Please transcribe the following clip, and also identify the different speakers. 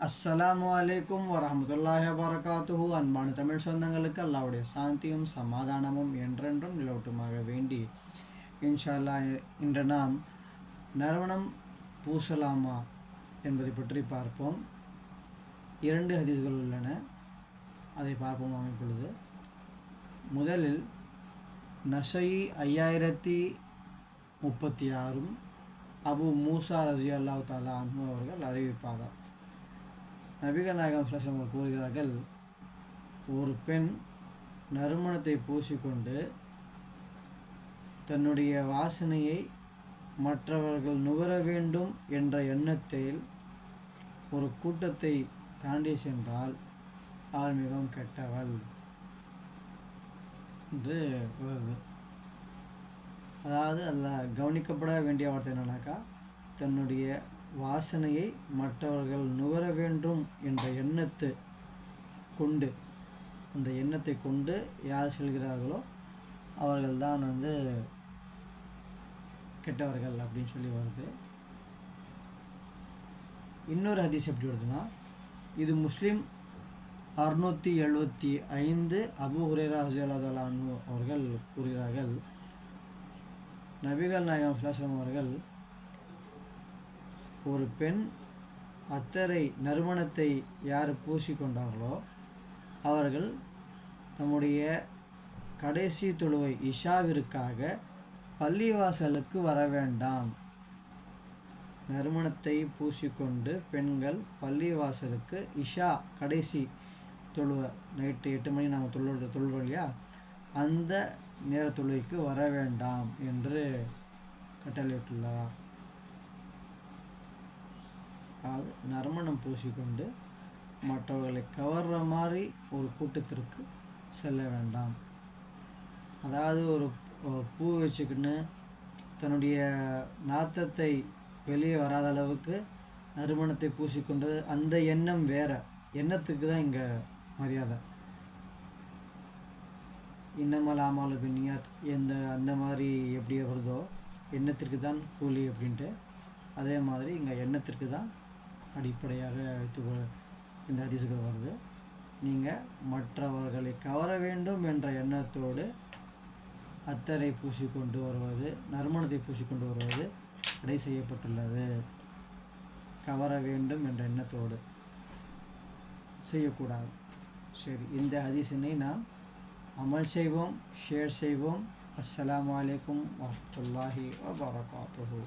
Speaker 1: அஸ்ஸலாமு அலைக்கும் வரஹமத்துல்லாஹி வரகாத்துஹு அன்பான தமிழ் சொந்தங்களுக்கு அல்லாவுடைய சாந்தியும் சமாதானமும் என்றென்றும் நிலவட்டுமாக வேண்டி இன்ஷா அல்லாஹ் இன்று நாம் நறுமணம் பூசலாமா என்பதை பற்றி பார்ப்போம். இரண்டு ஹதீஸ்கள் உள்ளன. அதை பார்ப்போம் அமைப்பொழுது முதலில் நசை ஐயாயிரத்தி முப்பத்தி ஆறும் அபு மூசா ரஜி அல்லாஹ் தாலா அவர்கள் அறிவிப்பார்கள் நபிகள் நாயகம் கூறுகிறார்கள் ஒரு பெண் நறுமணத்தை பூசிக்கொண்டு தன்னுடைய வாசனையை மற்றவர்கள் நுகர வேண்டும் என்ற எண்ணத்தில் ஒரு கூட்டத்தை தாண்டி சென்றால் அவள் மிகவும் கெட்டவள் என்று வருது. அதாவது அதில் கவனிக்கப்பட வேண்டிய வார்த்தை என்னன்னாக்கா தன்னுடைய வாசனையை மற்றவர்கள் நுகர வேண்டும் என்ற எண்ணத்தை கொண்டு அந்த எண்ணத்தை கொண்டு யார் செல்கிறார்களோ அவர்கள் தான் வந்து கெட்டவர்கள் அப்படின்னு சொல்லி வருது. இன்னொரு ஹதீஸ் எப்படி வருதுன்னா இது முஸ்லீம் அறுநூற்றி எழுபத்தி ஐந்து அபு ஹுரேரா ஹசலானு அவர்கள் கூறுகிறார்கள். நபிகள் நாயகம் சுலாசம் அவர்கள் ஒரு பெண் அத்தரை நறுமணத்தை யார் பூசிக்கொண்டார்களோ அவர்கள் நம்முடைய கடைசி தொழுவை இஷாவிற்காக பள்ளிவாசலுக்கு வர வேண்டாம். நறுமணத்தை பூசிக்கொண்டு பெண்கள் பள்ளிவாசலுக்கு இஷா கடைசி தொழுவை நைட்டு எட்டு மணி நாம் தொழு தொழுவோம் இல்லையா? அந்த நேர தொழுகைக்கு வர வேண்டாம் என்று கட்டளையிட்டுள்ளார். அதாவது நறுமணம் பூசிக்கொண்டு மற்றவர்களை கவர்ற மாதிரி ஒரு கூட்டத்திற்கு செல்ல வேண்டாம். அதாவது ஒரு பூ வச்சுக்கின்னு தன்னுடைய நாத்தத்தை வெளியே வராத அளவுக்கு நறுமணத்தை பூசிக்கொண்டது அந்த எண்ணம் வேற. எண்ணத்துக்கு தான் இங்கே மரியாதை. இன்னமல் ஆமாலு பின்னியாத் எந்த அந்த மாதிரி எப்படி வருதோ எண்ணத்திற்கு தான் கூலி அப்படின்ட்டு அதே மாதிரி இங்கே எண்ணத்திற்கு தான் அடிப்படையாக வைத்து இந்த அதிசுகள் வருது. நீங்கள் மற்றவர்களை கவர வேண்டும் என்ற எண்ணத்தோடு அத்தரை பூசிக்கொண்டு வருவது நறுமணத்தை பூசிக்கொண்டு வருவது தடை செய்யப்பட்டுள்ளது. கவர வேண்டும் என்ற எண்ணத்தோடு செய்யக்கூடாது. சரி இந்த ஹதீஸினை நாம் அமல் செய்வோம் ஷேர் செய்வோம். அஸ்லாம் வலைக்கம் வரமத்துல்லாஹி வபரகாத்துஹு.